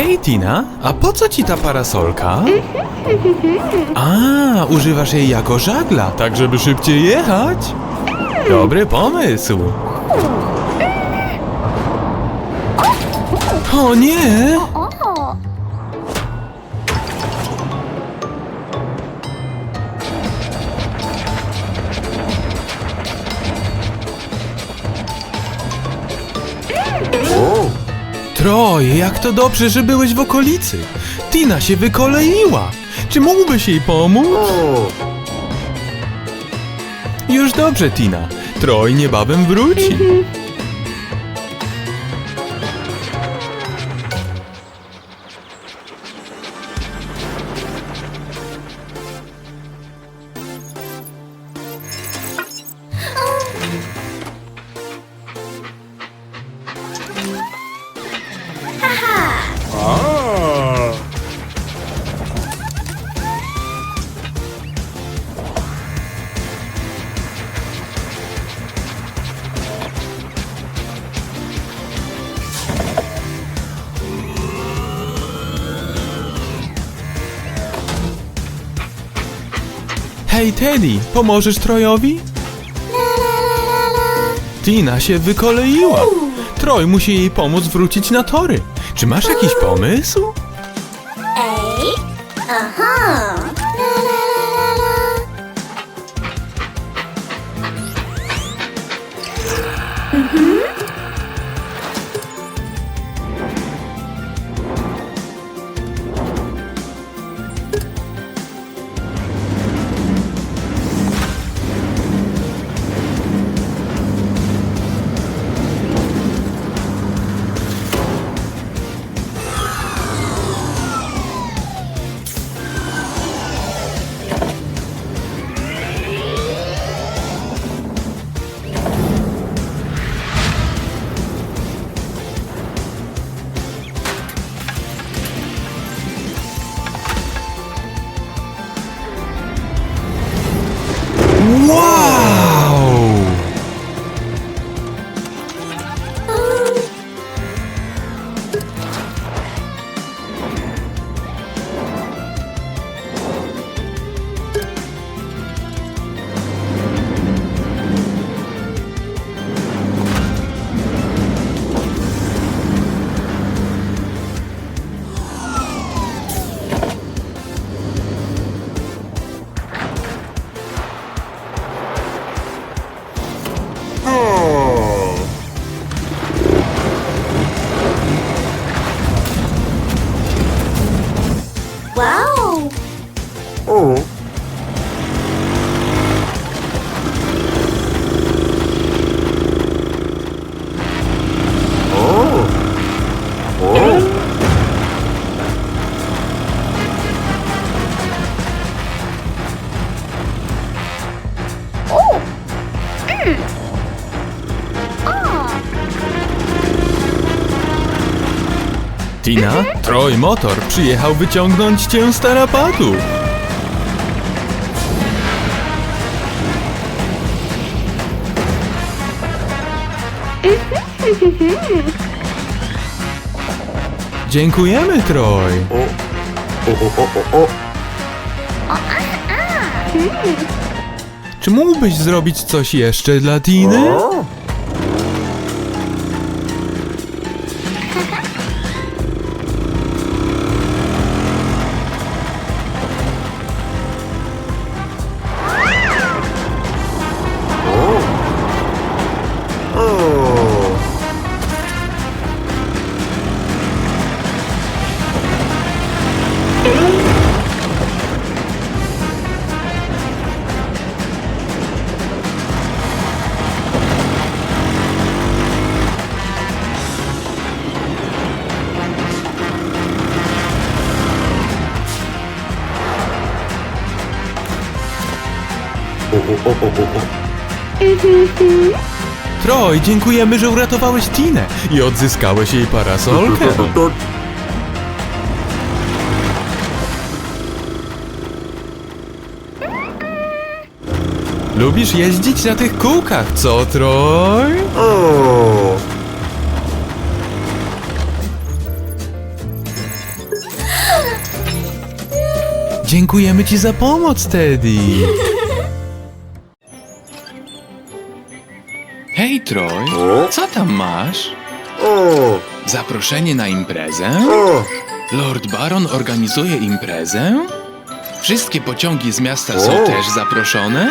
Hej, Tina, a po co ci ta parasolka? A, używasz jej jako żagla, tak żeby szybciej jechać? Dobry pomysł. O nie! Troje, jak to dobrze, że byłeś w okolicy. Tina się wykoleiła. Czy mógłbyś jej pomóc? Już dobrze, Tina. Troj niebawem wróci. Hej, Teddy, pomożesz Trojowi? Tina się wykoleiła. Troj musi jej pomóc wrócić na tory. Czy masz jakiś pomysł? Ej, aha. Tina, Troj Motor przyjechał wyciągnąć cię z tarapatu. Dziękujemy, Troj. Czy mógłbyś zrobić coś jeszcze dla Tiny? Oj, dziękujemy, że uratowałeś Tinę i odzyskałeś jej parasolkę. Tak, tak. Lubisz jeździć na tych kółkach, co Troj? Dziękujemy ci za pomoc, Teddy. co tam masz? Zaproszenie na imprezę? Lord Baron organizuje imprezę? Wszystkie pociągi z miasta są O. też zaproszone?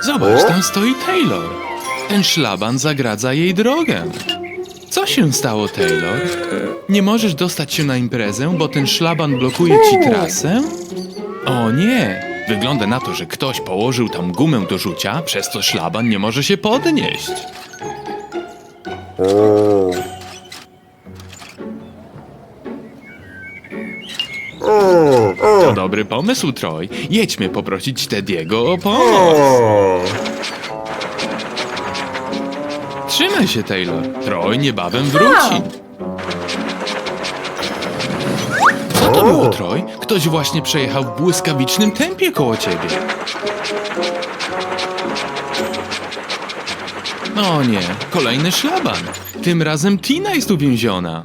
Zobacz, O. tam stoi Taylor. Ten szlaban zagradza jej drogę. Co się stało, Taylor? Nie możesz dostać się na imprezę, bo ten szlaban blokuje ci trasę? O nie! Wygląda na to, że ktoś położył tam gumę do rzucia, przez co szlaban nie może się podnieść. To dobry pomysł, Troy. Jedźmy poprosić Tediego o pomoc. Trzymaj się, Taylor. Troy niebawem wróci. Co to było, Troy? Ktoś właśnie przejechał w błyskawicznym tempie koło ciebie. No nie, kolejny szlaban. Tym razem Tina jest uwięziona.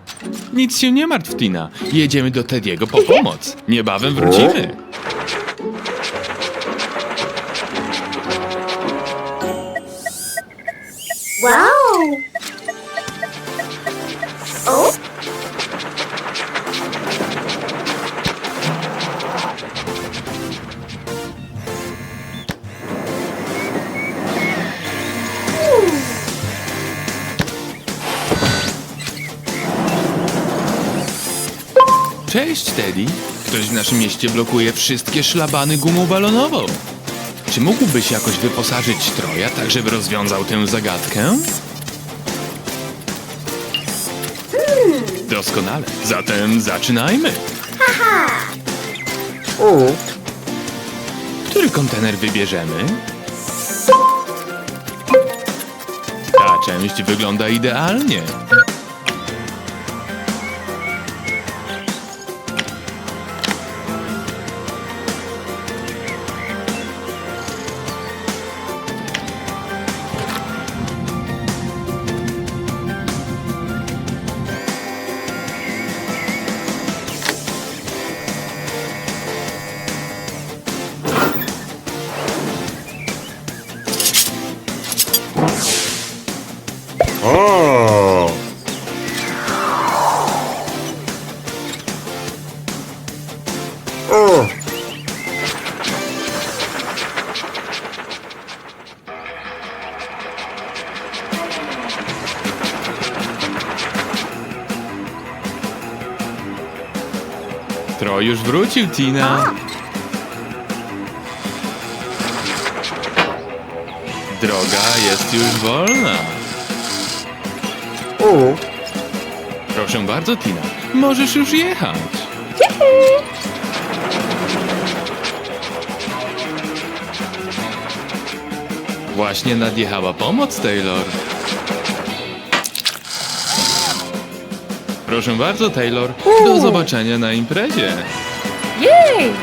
Nic się nie martw, Tina. Jedziemy do Tediego po pomoc. Niebawem wrócimy. Cześć, Teddy. Ktoś w naszym mieście blokuje wszystkie szlabany gumą balonową. Czy mógłbyś jakoś wyposażyć Troja, tak żeby rozwiązał tę zagadkę? Doskonale. Zatem zaczynajmy. Który kontener wybierzemy? Ta część wygląda idealnie. Wrócił, Tina. Droga jest już wolna. Proszę bardzo, Tina. Możesz już jechać. Właśnie nadjechała pomoc, Taylor. Proszę bardzo, Taylor. Do zobaczenia na imprezie. Jej!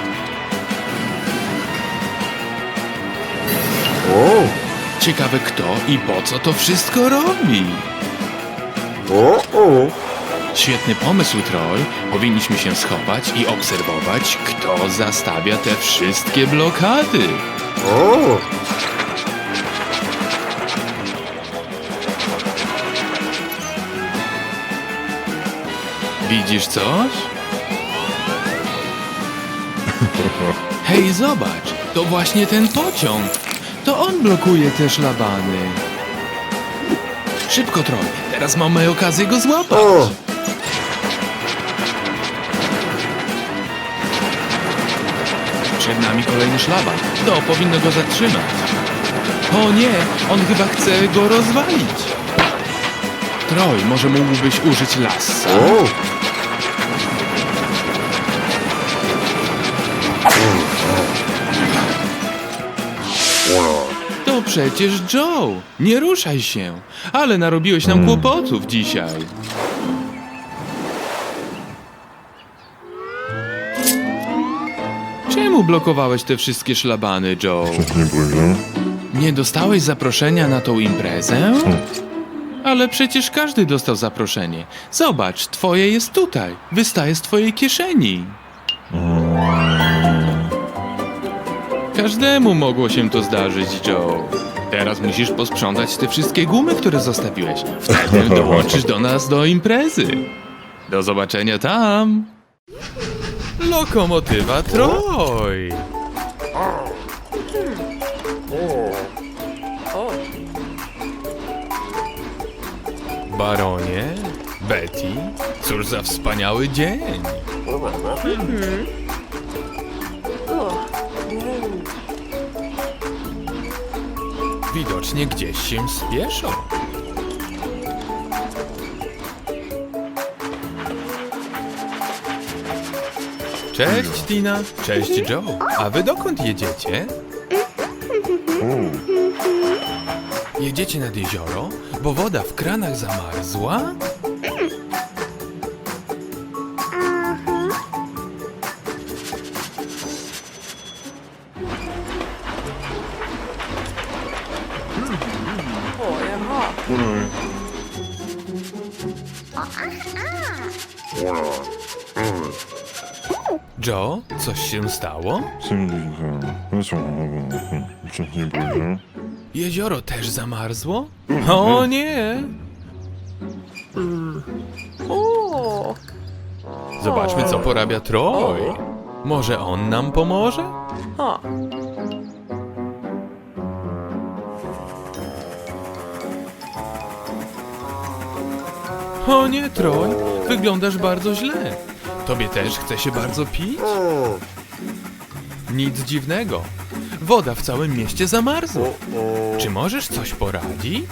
Ciekawe kto i po co to wszystko robi. Świetny pomysł, Troll. Powinniśmy się schować i obserwować, kto zastawia te wszystkie blokady. Widzisz coś? Hej, zobacz, to właśnie ten pociąg. To on blokuje te szlabany. Szybko, Troll, teraz mamy okazję go złapać. Przed nami kolejny szlaban. To powinno go zatrzymać. O nie, on chyba chce go rozwalić. Troj, może mógłbyś użyć lassa? To przecież Joe. Nie ruszaj się. Ale narobiłeś nam kłopotów dzisiaj. Czemu blokowałeś te wszystkie szlabany, Joe? Boże. Nie dostałeś zaproszenia na tą imprezę? Ale przecież każdy dostał zaproszenie. Zobacz, twoje jest tutaj. Wystaje z twojej kieszeni. Każdemu mogło się to zdarzyć, Joe. Teraz musisz posprzątać te wszystkie gumy, które zostawiłeś. Wtedy dołączysz do nas do imprezy. Do zobaczenia tam. Lokomotywa Troj. Baronie, Betty, cóż za wspaniały dzień. Widocznie gdzieś się spieszą. Cześć Tina, cześć Joe. A wy dokąd jedziecie? Jedziecie nad jezioro, bo woda w kranach zamarzła? Joe, coś się stało? Boże. Jezioro też zamarzło? O nie! Zobaczmy, co porabia Troj. Może on nam pomoże? O nie, Troj, wyglądasz bardzo źle. Tobie też chce się bardzo pić? Nic dziwnego. Woda w całym mieście zamarzła. Czy możesz coś poradzić?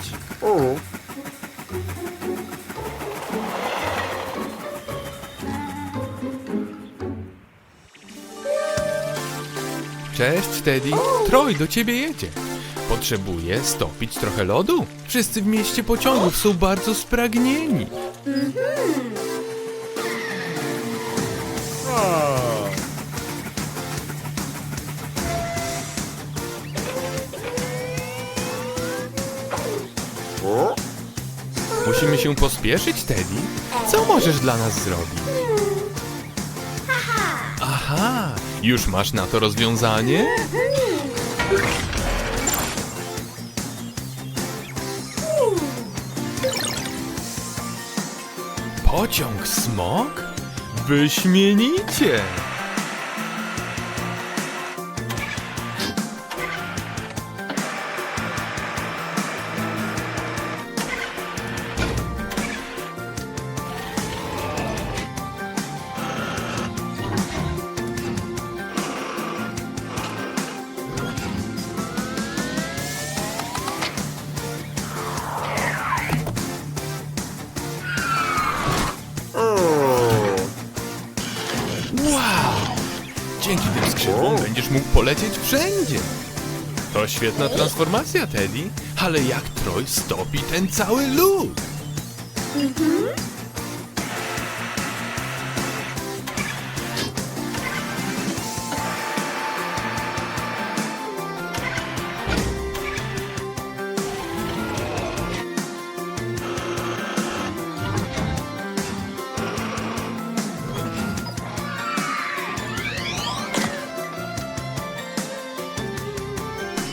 Cześć, Teddy. Troj do ciebie jedzie. Potrzebuje stopić trochę lodu. Wszyscy w mieście pociągów są bardzo spragnieni. Musimy się pospieszyć, Teddy. Co możesz dla nas zrobić? Aha, już masz na to rozwiązanie? Pociąg smok? Wyśmienicie! Mógł polecieć wszędzie. To świetna transformacja, Teddy. Ale jak Troj stopi ten cały lód?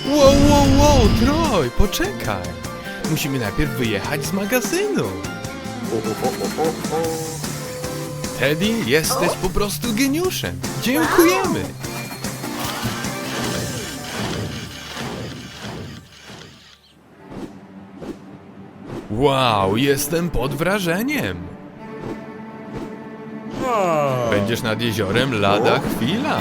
Wow, wow, wow, Troj, poczekaj. Musimy najpierw wyjechać z magazynu. Teddy, jesteś po prostu geniuszem. Dziękujemy. Wow, jestem pod wrażeniem. Będziesz nad jeziorem lada chwila.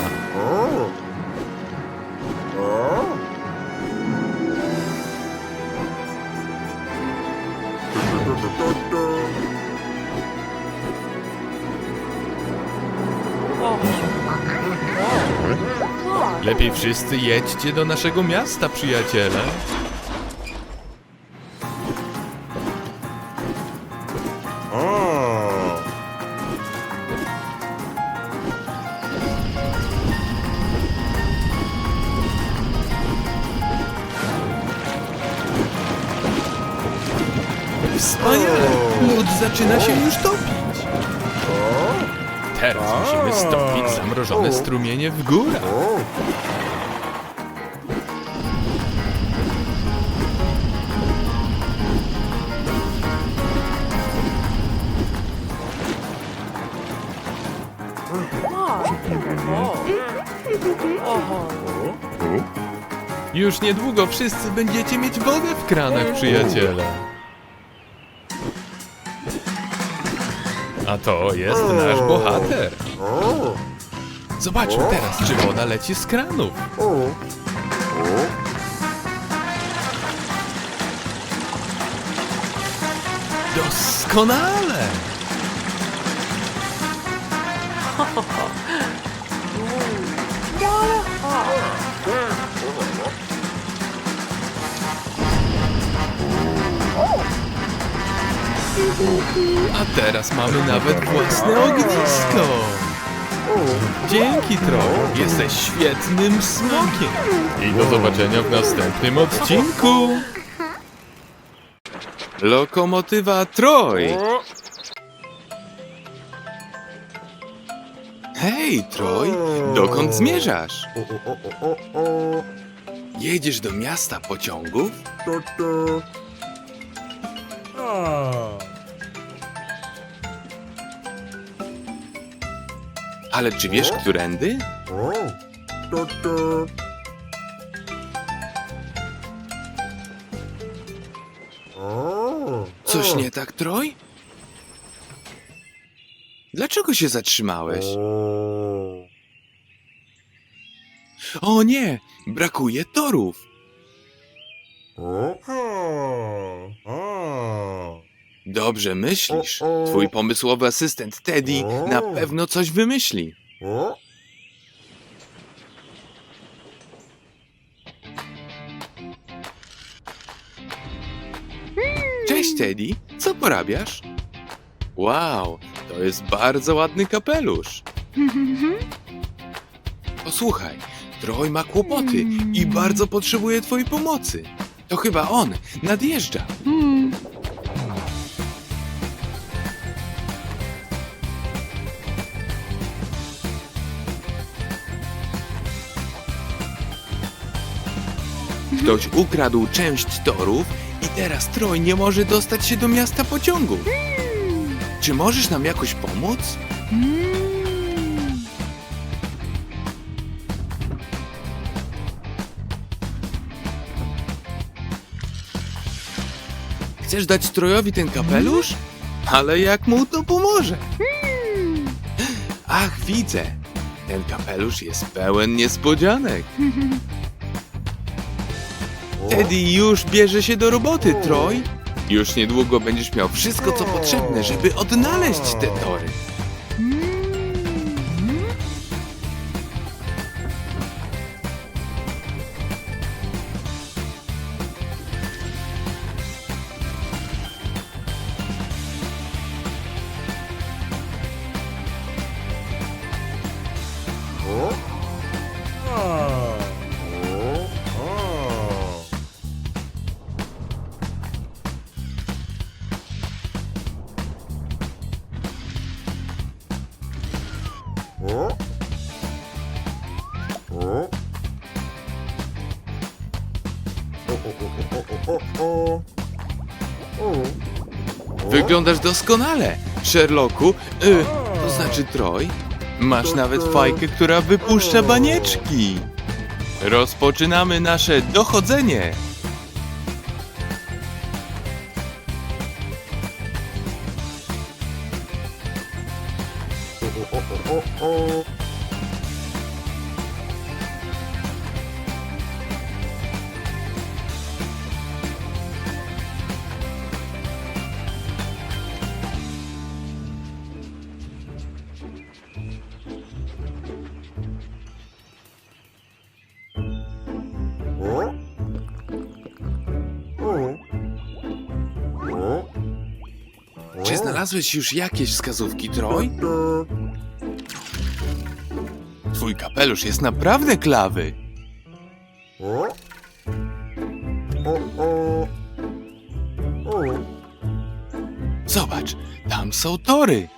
Lepiej wszyscy jedźcie do naszego miasta, przyjaciele. Już niedługo wszyscy będziecie mieć wodę w kranach, przyjaciele. A to jest nasz bohater. Zobaczmy teraz, czy woda leci z kranów. Doskonale! A teraz mamy nawet własne ognisko. Dzięki, Troll. Jesteś świetnym smokiem. I do zobaczenia w następnym odcinku. Lokomotywa Troj. Hej, Troj, dokąd zmierzasz? Jedziesz do miasta pociągów? Ale czy wiesz, którędy? Coś nie tak, Troj? Dlaczego się zatrzymałeś? O nie, brakuje torów. Dobrze myślisz. Twój pomysłowy asystent Teddy na pewno coś wymyśli. Cześć Teddy, co porabiasz? Wow, to jest bardzo ładny kapelusz. Posłuchaj, Troy ma kłopoty i bardzo potrzebuje twojej pomocy. To chyba on nadjeżdża. Ktoś ukradł część torów i teraz Troy nie może dostać się do miasta pociągów. Czy możesz nam jakoś pomóc? Chcesz dać Trojowi ten kapelusz? Ale jak mu to pomoże? Ach, widzę. Ten kapelusz jest pełen niespodzianek. Teddy już bierze się do roboty, Troy. Już niedługo będziesz miał wszystko, co potrzebne, żeby odnaleźć te tory. Wyglądasz doskonale, Sherlocku. Y, to znaczy Troy. Masz nawet fajkę, która wypuszcza banieczki. Rozpoczynamy nasze dochodzenie. Znalazłeś już jakieś wskazówki, Troy? Twój kapelusz jest naprawdę klawy. Zobacz, tam są tory.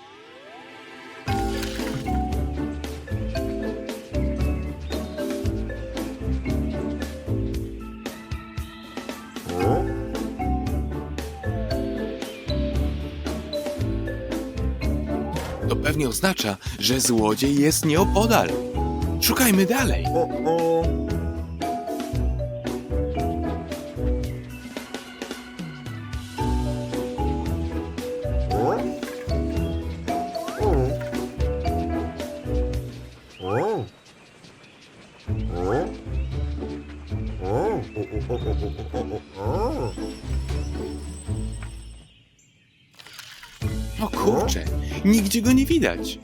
To pewnie oznacza, że złodziej jest nieopodal. Szukajmy dalej. O nigdzie go nie widać.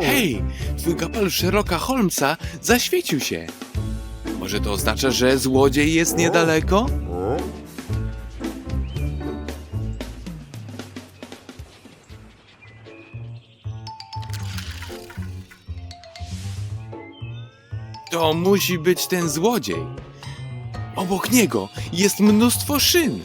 Hej, twój kapelusz Sherlocka Holmesa zaświecił się. Może to oznacza, że złodziej jest niedaleko? To musi być ten złodziej. Obok niego jest mnóstwo szyn.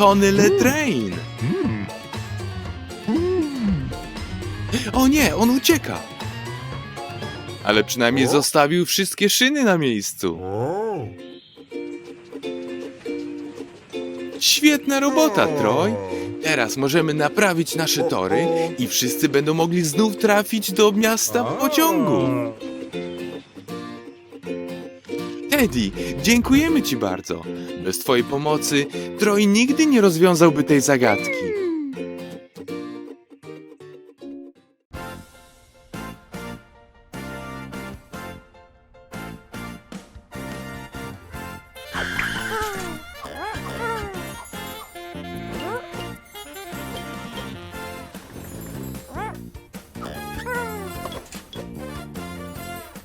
Tony Letrain. O nie, on ucieka. Ale przynajmniej zostawił wszystkie szyny na miejscu. Świetna robota, Troy. Teraz możemy naprawić nasze tory i wszyscy będą mogli znów trafić do miasta w pociągu. Teddy, dziękujemy Ci bardzo. Bez Twojej pomocy Troy nigdy nie rozwiązałby tej zagadki.